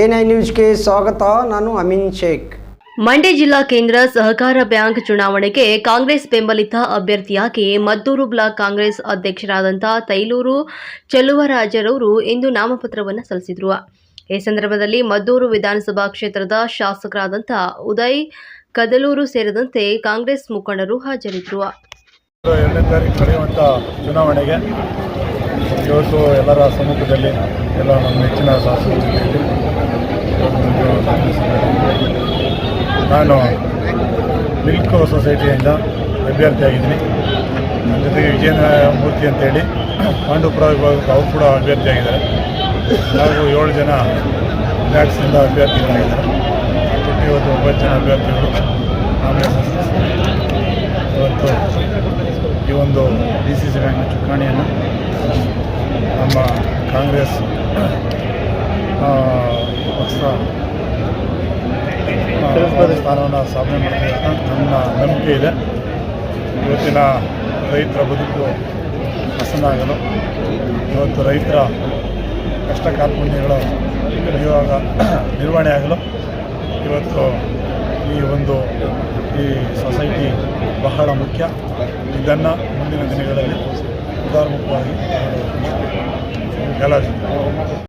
N I ನ್ಯೂಸ್ಗೆ ಸ್ವಾಗತ. ನಾನು ಅಮಿನ್ ಶೇಖ್. ಮಂಡ್ಯ ಜಿಲ್ಲಾ ಕೇಂದ್ರ ಸಹಕಾರ ಬ್ಯಾಂಕ್ ಚುನಾವಣೆಗೆ ಕಾಂಗ್ರೆಸ್ ಬೆಂಬಲಿತ ಅಭ್ಯರ್ಥಿಯಾಗಿ ಮದ್ದೂರು ಬ್ಲಾಕ್ ಕಾಂಗ್ರೆಸ್ ಅಧ್ಯಕ್ಷರಾದಂಥ ತೈಲೂರು ಚೆಲುವರಾಜರವರು ಇಂದು ನಾಮಪತ್ರವನ್ನು ಸಲ್ಲಿಸಿದರು. ಈ ಸಂದರ್ಭದಲ್ಲಿ ಮದ್ದೂರು ವಿಧಾನಸಭಾ ಕ್ಷೇತ್ರದ ಶಾಸಕರಾದಂಥ ಉದಯ್ ಕದಲೂರು ಸೇರಿದಂತೆ ಕಾಂಗ್ರೆಸ್ ಮುಖಂಡರು ಹಾಜರಿದ್ದರು ಎರಡನೇ ತಾರೀಕು ನಡೆಯುವಂಥ ಚುನಾವಣೆಗೆ ಇವತ್ತು ಎಲ್ಲರ ಸಮ್ಮುಖದಲ್ಲಿ ಎಲ್ಲ ನಮ್ಮ ನೆಚ್ಚಿನ ಶಾಸಕರ ನಾನು ಮಿಲ್ಕ್ ಸೊಸೈಟಿಯಿಂದ ಅಭ್ಯರ್ಥಿಯಾಗಿದ್ದೀನಿ. ನನ್ನ ಜೊತೆಗೆ ವಿಜಯನ ಮೂರ್ತಿ ಅಂತೇಳಿ ಪಾಂಡುಪುರ ವಿಭಾಗಕ್ಕೆ ಅವರು ಕೂಡ ಅಭ್ಯರ್ಥಿಯಾಗಿದ್ದಾರೆ. ಹಾಗೂ ಏಳು ಜನ ಬ್ಯಾಟ್ಸಿಂದ ಅಭ್ಯರ್ಥಿಗಳಾಗಿದ್ದಾರೆ ಇವತ್ತು ಒಂಬತ್ತು ಜನ ಅಭ್ಯರ್ಥಿಗಳು ಆಮೇಲೆ ಇವತ್ತು ಈ ಒಂದು ಡಿ ಸಿ ಸಿ ಬ್ಯಾಂಕ್ನ ಚುಕ್ಕಾಣಿಯನ್ನು ನಮ್ಮ ಕಾಂಗ್ರೆಸ್ ಆ, ಸ್ಥಾನವನ್ನು ಸಾಧನೆ ನನ್ನ ನಂಬಿಕೆ ಇದೆ. ಇವತ್ತಿನ ರೈತರ ಬದುಕು ಹಸನಾಗಲು ಇವತ್ತು ರೈತರ ಕಷ್ಟ ಕಾರ್ಪಣ್ಯಗಳು ಇವಾಗ ನಿರ್ವಹಣೆ ಆಗಲು ಇವತ್ತು ಈ ಒಂದು ಈ ಸೊಸೈಟಿ ಬಹಳ ಮುಖ್ಯ. ಇದನ್ನು ಮುಂದಿನ ದಿನಗಳಲ್ಲಿ ಉದಾರಮುಖವಾಗಿ ಎಲ್ಲ